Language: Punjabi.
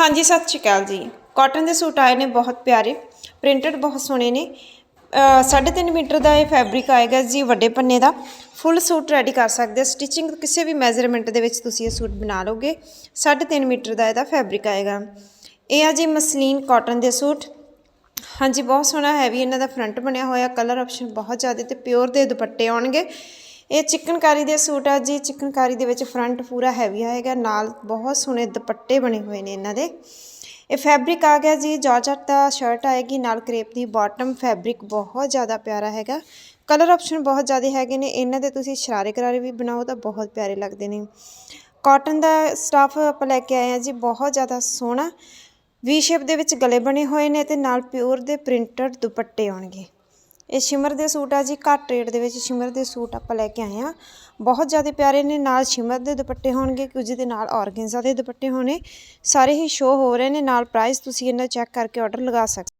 ਹਾਂਜੀ ਸਤਿ ਸ਼੍ਰੀ ਅਕਾਲ ਜੀ। ਕਾਟਨ ਦੇ ਸੂਟ ਆਏ ਨੇ ਬਹੁਤ ਪਿਆਰੇ। ਪ੍ਰਿੰਟਡ ਬਹੁਤ ਸੋਹਣੇ ਨੇ। ਅ, ਸਾਢੇ ਤਿੰਨ ਮੀਟਰ ਦਾ ਇਹ ਫੈਬਰਿਕ ਆਏਗਾ ਜੀ ਵੱਡੇ ਪੰਨੇ ਦਾ। ਫੁੱਲ ਸੂਟ ਰੈਡੀ ਕਰ ਸਕਦੇ ਸਟਿਚਿੰਗ ਕਿਸੇ ਵੀ ਮੈਜ਼ਰਮੈਂਟ ਦੇ ਵਿੱਚ ਤੁਸੀਂ ਇਹ ਸੂਟ ਬਣਾ ਲਓਗੇ। ਸਾਢੇ ਤਿੰਨ ਮੀਟਰ ਦਾ ਇਹਦਾ ਫੈਬਰਿਕ ਆਏਗਾ। ਇਹ ਆ ਜੀ ਮਸਲੀਨ ਕਾਟਨ ਦੇ ਸੂਟ। ਹਾਂਜੀ ਬਹੁਤ ਸੋਹਣਾ ਹੈਵੀ ਇਹਨਾਂ ਦਾ ਫਰੰਟ ਬਣਿਆ ਹੋਇਆ। ਕਲਰ ਆਪਸ਼ਨ ਬਹੁਤ ਜ਼ਿਆਦਾ ਤੇ ਪਿਓਰ ਦੇ ਦੁਪੱਟੇ ਆਉਣਗੇ। ਇਹ ਚਿਕਨਕਾਰੀ ਦੇ ਸੂਟ ਆ ਜੀ। ਚਿਕਨਕਾਰੀ ਦੇ ਵਿੱਚ ਫਰੰਟ ਪੂਰਾ ਹੈਵੀ ਆਏਗਾ, ਨਾਲ ਬਹੁਤ ਸੋਹਣੇ ਦੁਪੱਟੇ ਬਣੇ ਹੋਏ ਨੇ ਇਹਨਾਂ ਦੇ। ਇਹ ਫੈਬਰਿਕ ਆ ਗਿਆ ਜੀ ਜਾਰਜਟ ਦਾ ਸ਼ਰਟ ਆਏਗੀ, ਨਾਲ ਕਰੇਪ ਦੀ ਬਾਟਮ ਫੈਬਰਿਕ ਬਹੁਤ ਜ਼ਿਆਦਾ ਪਿਆਰਾ ਹੈਗਾ। ਕਲਰ ਆਪਸ਼ਨ ਬਹੁਤ ਜ਼ਿਆਦਾ ਹੈਗੇ ਨੇ, ਇਹਨਾਂ ਦੇ ਤੁਸੀਂ ਸ਼ਰਾਰੇ ਕਰਾਰੇ ਵੀ ਬਣਾਓ ਤਾਂ ਬਹੁਤ ਪਿਆਰੇ ਲੱਗਦੇ ਨੇ। ਕਾਟਨ ਦਾ ਸਟਾਫ ਆਪਾਂ ਲੈ ਕੇ ਆਏ ਆ ਜੀ, ਬਹੁਤ ਜ਼ਿਆਦਾ ਸੋਹਣਾ। ਵੀ ਸ਼ੇਪ ਦੇ ਵਿੱਚ ਗਲੇ ਬਣੇ ਹੋਏ ਨੇ ਤੇ ਨਾਲ ਪਿਓਰ ਦੇ ਪ੍ਰਿੰਟਡ ਦੁਪੱਟੇ ਆਉਣਗੇ। ਇਹ ਸ਼ਿਮਰ ਦੇ ਸੂਟ ਆ ਜੀ, ਘੱਟ ਰੇਟ ਦੇ ਵਿੱਚ ਸ਼ਿਮਰ ਦੇ ਸੂਟ ਆਪਾਂ ਲੈ ਕੇ ਆਏ ਆ ਬਹੁਤ ਜ਼ਿਆਦਾ ਪਿਆਰੇ ਨੇ, ਨਾਲ ਸ਼ਿਮਰ ਦੇ ਦੁਪੱਟੇ ਹੋਣਗੇ, ਕੁਝ ਦੇ ਨਾਲ ਔਰਗੈਂਜ਼ਾ ਦੇ ਦੁਪੱਟੇ ਹੋਣੇ। ਸਾਰੇ ਹੀ ਸ਼ੋ ਹੋ ਰਹੇ ਨੇ, ਨਾਲ ਪ੍ਰਾਈਸ ਤੁਸੀਂ ਇਹਨਾਂ ਚੈੱਕ ਕਰਕੇ ਆਰਡਰ ਲਗਾ ਸਕਦੇ